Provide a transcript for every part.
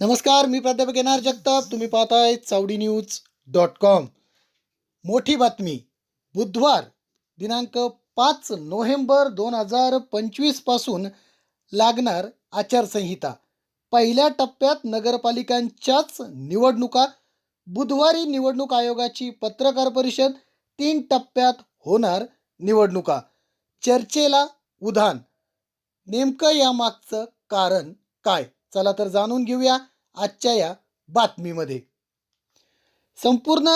नमस्कार मी प्राध्यापक येणार जगताप. तुम्ही पाहताय चावडी न्यूज डॉट कॉम. मोठी बातमी. बुधवार दिनांक पाच नोव्हेंबर दोन हजार पंचवीसपासून लागणार आचारसंहिता. पहिल्या टप्प्यात नगरपालिकांच्याच निवडणुका बुधवारी निवडणूक आयोगाची पत्रकार परिषद तीन टप्प्यात होणार निवडणुका. चर्चेला उधाण. नेमकं यामागचं कारण काय? चला तर जाणून घेऊया. आजच्या या बातमीमध्ये. संपूर्ण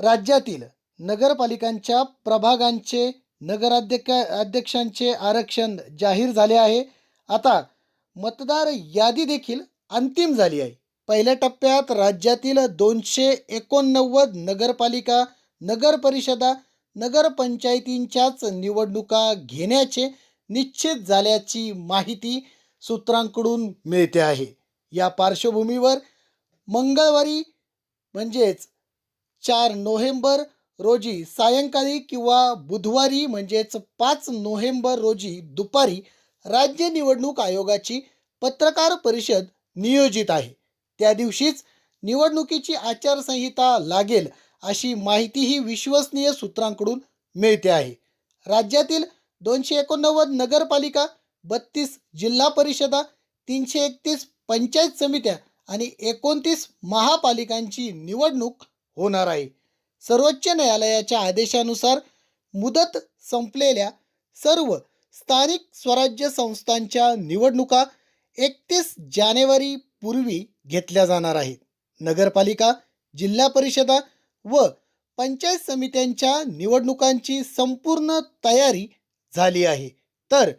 राज्यातील नगरपालिकांच्या प्रभागांचे नगराध्यक्ष अध्यक्षांचे आरक्षण जाहीर झाले आहे. आता मतदार यादी देखील अंतिम झाली आहे. पहिल्या टप्प्यात राज्यातील दोनशे एकोणनव्वद नगरपालिका नगरपरिषदा नगरपंचायतींच्याच निवडणुका घेण्याचे निश्चित झाल्याची माहिती सूत्रांकडून मिळते आहे. या पार्श्वभूमीवर मंगळवारी म्हणजेच चार नोव्हेंबर रोजी सायंकाळी किंवा बुधवारी म्हणजेच पाच नोव्हेंबर रोजी दुपारी राज्य निवडणूक आयोगाची पत्रकार परिषद नियोजित आहे. त्या दिवशीच निवडणुकीची आचारसंहिता लागेल अशी माहितीही विश्वसनीय सूत्रांकडून मिळते आहे. राज्यातील दोनशे एकोणनव्वद नगरपालिका बत्तीस जिल्हा परिषदा तीनशे एकतीस पंचायत समित्या आणि एकोणतीस महापालिकांची निवडणूक होणार आहे. सर्वोच्च न्यायालयाच्या आदेशानुसार मुदत संपलेल्या सर्व स्थानिक स्वराज्य संस्थांच्या निवडणुका एकतीस जानेवारी पूर्वी घेतल्या जाणार आहेत. नगरपालिका जिल्हा परिषदा व पंचायत समित्यांच्या निवडणुकांची संपूर्ण तयारी झाली आहे. तर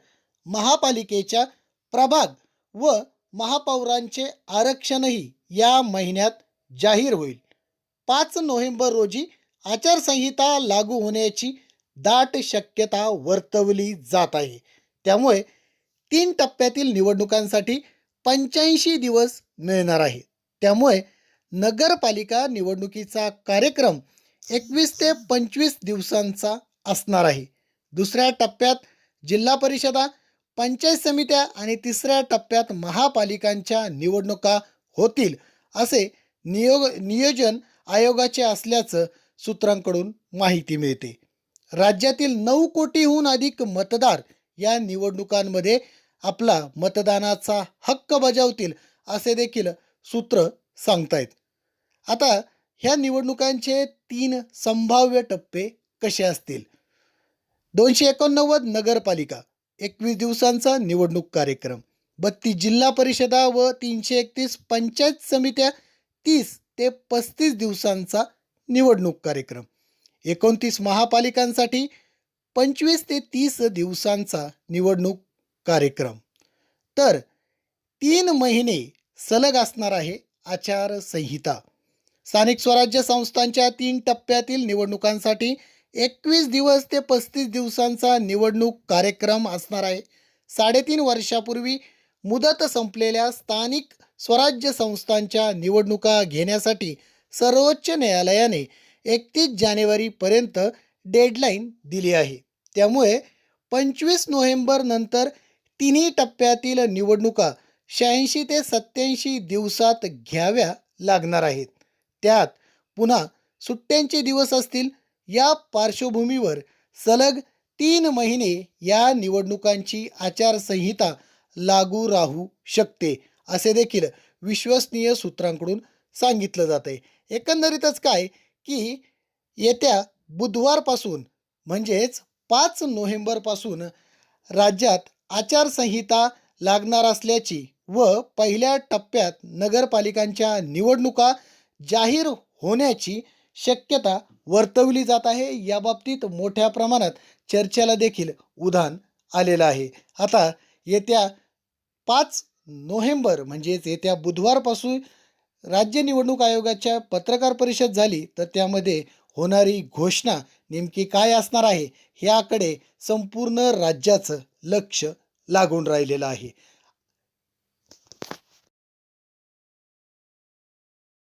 महापालिकेच्या प्रभाग व महापौरांचे आरक्षणही या महिन्यात जाहीर होईल. पाच नोव्हेंबर रोजी आचारसंहिता लागू होण्याची दाट शक्यता वर्तवली जात आहे. त्यामुळे तीन टप्प्यातील निवडणुकांसाठी पंच्याऐंशी दिवस मिळणार आहे त्यामुळे नगरपालिका निवडणुकीचा कार्यक्रम एकवीस ते पंचवीस दिवसांचा असणार आहे. दुसऱ्या टप्प्यात जिल्हा परिषदा पंचायत समित्या आणि तिसऱ्या टप्प्यात महापालिकांच्या निवडणुका होतील असे नियोग नियोजन आयोगाचे असल्याचं सूत्रांकडून माहिती मिळते. राज्यातील नऊ कोटीहून अधिक मतदार या निवडणुकांमध्ये आपला मतदानाचा हक्क बजावतील असे देखील सूत्र सांगतायत. आता ह्या निवडणुकांचे तीन संभाव्य टप्पे कसे असतील? दोनशे एकोणनव्वद नगरपालिका एकवीस दिवसांचा निवडणूक कार्यक्रम. बत्तीस जिल्हा परिषदा व तीनशे एकतीस पंचायत समित्या तीस ते पस्तीस दिवसांचा निवडणूक कार्यक्रम. एकोणतीस महापालिकांसाठी पंचवीस ते तीस दिवसांचा निवडणूक कार्यक्रम. तर तीन महिने सलग असणार आहे आचारसंहिता. स्थानिक स्वराज्य संस्थांच्या तीन टप्प्यातील निवडणुकांसाठी एकवीस दिवस ते पस्तीस दिवसांचा निवडणूक कार्यक्रम असणार आहे. साडेतीन वर्षापूर्वी मुदत संपलेल्या स्थानिक स्वराज्य संस्थांच्या निवडणुका घेण्यासाठी सर्वोच्च न्यायालयाने एकतीस जानेवारीपर्यंत डेडलाईन दिली आहे. त्यामुळे पंचवीस नोव्हेंबर नंतर तिन्ही टप्प्यातील निवडणुका शहाऐंशी ते सत्याऐंशी दिवसात घ्याव्या लागणार आहेत. त्यात पुन्हा सुट्ट्यांचे दिवस असतील या पार्श्वभूमीवर सलग तीन महिने या निवडणुकांची आचारसंहिता लागू राहू शकते असे देखील विश्वसनीय सूत्रांकडून सांगितलं जात आहे एकंदरीतच काय की येत्या बुधवारपासून म्हणजेच पाच नोव्हेंबरपासून राज्यात आचारसंहिता लागणार असल्याची व पहिल्या टप्प्यात नगरपालिकांच्या निवडणुका जाहीर होण्याची शक्यता वर्तवली जात आहे. याबाबतीत मोठ्या प्रमाणात चर्चेला देखील उधाण आलेलं आहे. आता येत्या पाच नोव्हेंबर म्हणजेच येत्या बुधवारपासून राज्य निवडणूक आयोगाच्या पत्रकार परिषद झाली तर त्यामध्ये होणारी घोषणा नेमकी काय असणार आहे ह्याकडे संपूर्ण राज्याचं लक्ष लागून राहिलेलं आहे.